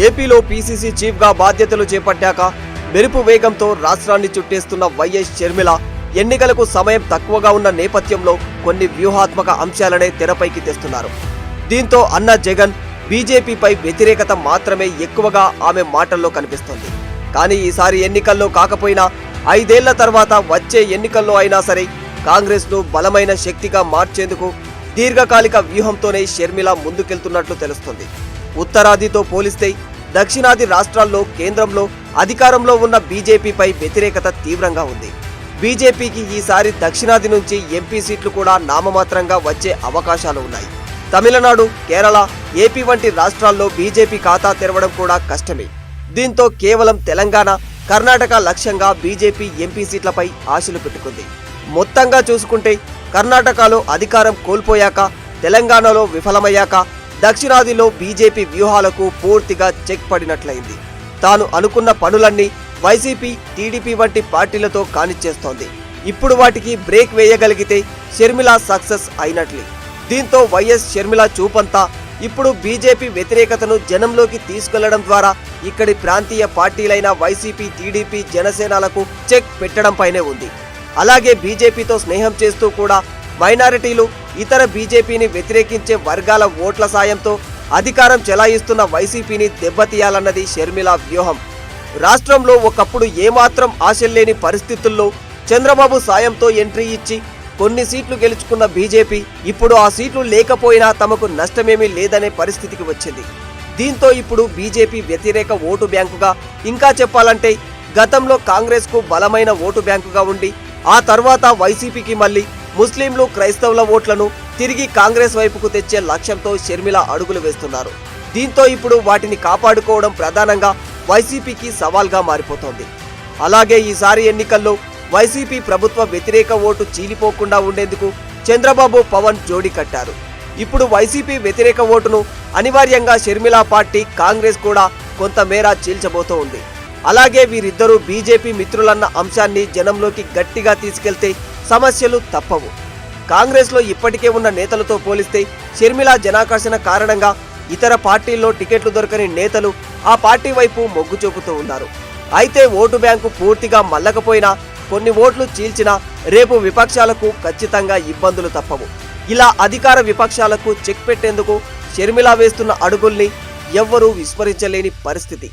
ఏపీలో పీసీసీ చీఫ్గా బాధ్యతలు చేపట్టాక మెరుపు వేగంతో రాష్ట్రాన్ని చుట్టేస్తున్న వైఎస్ షర్మిల ఎన్నికలకు సమయం తక్కువగా ఉన్న నేపథ్యంలో కొన్ని వ్యూహాత్మక అంశాలనే తెరపైకి తెస్తున్నారు. దీంతో అన్న జగన్ బీజేపీపై వ్యతిరేకత మాత్రమే ఎక్కువగా ఆమె మాటల్లో కనిపిస్తోంది. కానీ ఈసారి ఎన్నికల్లో కాకపోయినా ఐదేళ్ళ తర్వాత వచ్చే ఎన్నికల్లో అయినా సరే కాంగ్రెస్ను బలమైన శక్తిగా మార్చేందుకు దీర్ఘకాలిక వ్యూహంతోనే షర్మిల ముందుకెళ్తున్నట్లు తెలుస్తుంది. ఉత్తరాదితో పోలిస్తే దక్షిణాది రాష్ట్రాల్లో కేంద్రంలో అధికారంలో ఉన్న బీజేపీపై వ్యతిరేకత తీవ్రంగా ఉంది. బీజేపీకి ఈసారి దక్షిణాది నుంచి ఎంపీ సీట్లు కూడా నామమాత్రంగా వచ్చే అవకాశాలు ఉన్నాయి. తమిళనాడు కేరళ ఏపీ వంటి రాష్ట్రాల్లో బీజేపీ ఖాతా తెరవడం కూడా కష్టమే. దీంతో కేవలం తెలంగాణ కర్ణాటక లక్ష్యంగా బీజేపీ ఎంపీ సీట్లపై ఆశలు పెట్టుకుంది. మొత్తంగా చూసుకుంటే కర్ణాటకలో అధికారం కోల్పోయాక తెలంగాణలో విఫలమయ్యాక దక్షిణాదిలో బీజేపీ వ్యూహాలకు పూర్తిగా చెక్ పడినట్లయింది. తాను అనుకున్న పనులన్నీ వైసీపీ టీడీపీ వంటి పార్టీలతో కానిచ్చేస్తోంది. ఇప్పుడు వాటికి బ్రేక్ వేయగలిగితే షర్మిల సక్సెస్ అయినట్లే. దీంతో వైఎస్ షర్మిల చూపంతా ఇప్పుడు బీజేపీ వ్యతిరేకతను జనంలోకి తీసుకెళ్ళడం ద్వారా ఇక్కడి ప్రాంతీయ పార్టీలైన వైసీపీ టీడీపీ జనసేనలకు చెక్ పెట్టడంపైనే ఉంది. అలాగే బీజేపీతో స్నేహం చేస్తూ కూడా మైనారిటీలు ఇతర బీజేపీని వ్యతిరేకించే వర్గాల ఓట్ల సాయంతో అధికారం చెలాయిస్తున్న వైసీపీని దెబ్బతీయాలన్నది షర్మిల వ్యూహం. రాష్ట్రంలో ఒకప్పుడు ఏమాత్రం ఆశల్లేని పరిస్థితుల్లో చంద్రబాబు సాయంతో ఎంట్రీ ఇచ్చి కొన్ని సీట్లు గెలుచుకున్న బీజేపీ ఇప్పుడు ఆ సీట్లు లేకపోయినా తమకు నష్టమేమీ లేదనే పరిస్థితికి వచ్చింది. దీంతో ఇప్పుడు బీజేపీ వ్యతిరేక ఓటు బ్యాంకుగా ఇంకా చెప్పాలంటే గతంలో కాంగ్రెస్కు బలమైన ఓటు బ్యాంకుగా ఉండి ఆ తర్వాత వైసీపీకి మళ్ళీ ముస్లింలు క్రైస్తవుల ఓట్లను తిరిగి కాంగ్రెస్ వైపుకు తెచ్చే లక్ష్యంతో షర్మిల అడుగులు వేస్తున్నారు. దీంతో ఇప్పుడు వాటిని కాపాడుకోవడం ప్రధానంగా వైసీపీకి సవాల్గా మారిపోతోంది. అలాగే ఈసారి ఎన్నికల్లో వైసీపీ ప్రభుత్వ వ్యతిరేక ఓటు చీలిపోకుండా ఉండేందుకు చంద్రబాబు పవన్ జోడీ కట్టారు. ఇప్పుడు వైసీపీ వ్యతిరేక ఓటును అనివార్యంగా షర్మిల పార్టీ కాంగ్రెస్ కూడా కొంతమేర చీల్చబోతూ ఉంది. అలాగే వీరిద్దరూ బీజేపీ మిత్రులన్న అంశాన్ని జనంలోకి గట్టిగా తీసుకెళ్తే సమస్యలు తప్పవు. కాంగ్రెస్లో ఇప్పటికే ఉన్న నేతలతో పోలిస్తే షర్మిల జనాకర్షణ కారణంగా ఇతర పార్టీల్లో టికెట్లు దొరకని నేతలు ఆ పార్టీ వైపు మొగ్గు చూపుతూ ఉన్నారు. అయితే ఓటు బ్యాంకు పూర్తిగా మల్లకపోయినా కొన్ని ఓట్లు చీల్చినా రేపు విపక్షాలకు ఖచ్చితంగా ఇబ్బందులు తప్పవు. ఇలా అధికార విపక్షాలకు చెక్ పెట్టేందుకు షర్మిల వేస్తున్న అడుగుల్ని ఎవ్వరూ విస్మరించలేని పరిస్థితి.